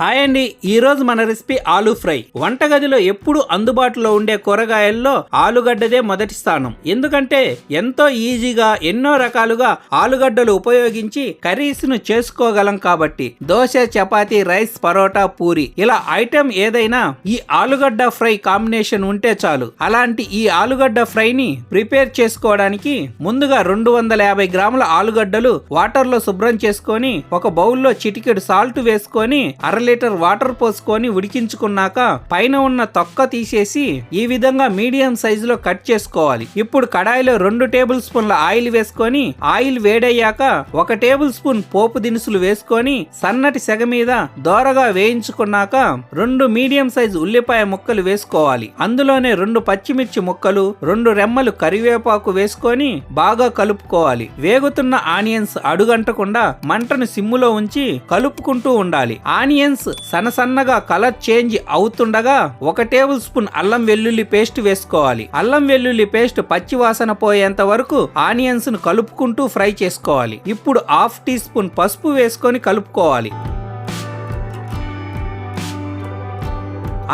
Hi అండి. ఈ రోజు మన రెసిపీ ఆలూ ఫ్రై. వంటగదిలో ఎప్పుడు అందుబాటులో ఉండే కూరగాయల్లో ఆలుగడ్డదే మొదటి స్థానం. ఎందుకంటే ఎంతో ఈజీగా ఎన్నో రకాలుగా ఆలుగడ్డలు ఉపయోగించి కర్రీస్ను చేసుకోగలం కాబట్టి. దోశ చపాతీ రైస్ పరోటా పూరి ఇలా ఐటెం ఏదైనా ఈ ఆలుగడ్డ ఫ్రై కాంబినేషన్ ఉంటే చాలు. అలాంటి ఈ ఆలుగడ్డ ఫ్రైని ప్రిపేర్ చేసుకోవడానికి ముందుగా రెండు వందల యాభై గ్రాముల ఆలుగడ్డలు వాటర్లో శుభ్రం చేసుకొని ఒక బౌల్లో చిటికెడు సాల్ట్ వేసుకొని అర లీటర్ వాటర్ పోసుకొని ఉడికించుకున్నాక పైన ఉన్న తొక్క తీసేసి ఈ విధంగా మీడియం సైజులో కట్ చేసుకోవాలి. ఇప్పుడు కడాయిలో రెండు టేబుల్ స్పూన్ల ఆయిల్ వేసుకొని ఆయిల్ వేడయ్యాక ఒక టేబుల్ స్పూన్ పోపు దినుసులు వేసుకొని సన్నటి సెగ మీద దోరగా వేయించుకున్నాక రెండు మీడియం సైజు ఉల్లిపాయ ముక్కలు వేసుకోవాలి. అందులోనే రెండు పచ్చిమిర్చి ముక్కలు రెండు రెమ్మలు కరివేపాకు వేసుకొని బాగా కలుపుకోవాలి. వేగుతున్న ఆనియన్స్ అడుగంటకుండా మంటను సిమ్ములో ఉంచి కలుపుకుంటూ ఉండాలి. ఆనియన్స్ సన్నసన్నగా కలర్ చేంజ్ అవుతుండగా ఒక టేబుల్ స్పూన్ అల్లం వెల్లుల్లి పేస్ట్ వేసుకోవాలి. అల్లం వెల్లుల్లి పేస్ట్ పచ్చి వాసన పోయేంత వరకు ఆనియన్స్ను కలుపుకుంటూ ఫ్రై చేసుకోవాలి. ఇప్పుడు హాఫ్ టీ స్పూన్ పసుపు వేసుకొని కలుపుకోవాలి.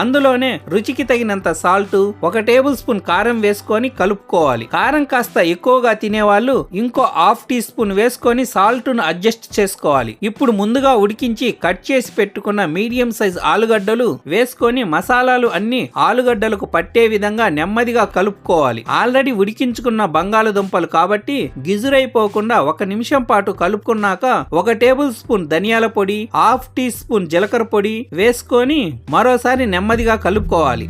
అందులోనే రుచికి తగినంత సాల్ట్ ఒక టేబుల్ స్పూన్ కారం వేసుకొని కలుపుకోవాలి. కారం కాస్త ఎక్కువగా తినేవాళ్ళు ఇంకో హాఫ్ టీ స్పూన్ వేసుకొని సాల్ట్ను అడ్జస్ట్ చేసుకోవాలి. ఇప్పుడు ముందుగా ఉడికించి కట్ చేసి పెట్టుకున్న మీడియం సైజ్ ఆలుగడ్డలు వేసుకొని మసాలాలు అన్ని ఆలుగడ్డలకు పట్టే విధంగా నెమ్మదిగా కలుపుకోవాలి. ఆల్రెడీ ఉడికించుకున్న బంగాళదుంపలు కాబట్టి గిజురైపోకుండా ఒక నిమిషం పాటు కలుపుకున్నాక ఒక టేబుల్ స్పూన్ ధనియాల పొడి హాఫ్ టీ స్పూన్ జీలకర్ర పొడి వేసుకొని మరోసారి నెమ్మదిగా కలుపుకోవాలి.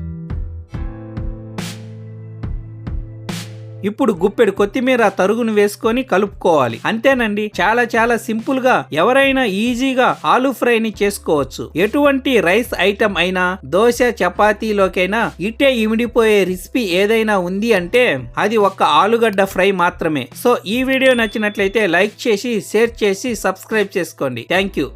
ఇప్పుడు గుప్పెడు కొత్తిమీర తరుగును వేసుకొని కలుపుకోవాలి. అంతేనండి చాలా చాలా సింపుల్గా ఎవరైనా ఈజీగా ఆలు ఫ్రైని చేసుకోవచ్చు. ఎటువంటి రైస్ ఐటమ్ అయినా దోశ చపాతీలోకైనా ఇట్టే ఇమిడిపోయే రెసిపీ ఏదైనా ఉంది అంటే అది ఒక్క ఆలుగడ్డ ఫ్రై మాత్రమే. సో ఈ వీడియో నచ్చినట్లయితే లైక్ చేసి షేర్ చేసి సబ్స్క్రైబ్ చేసుకోండి. Thank you.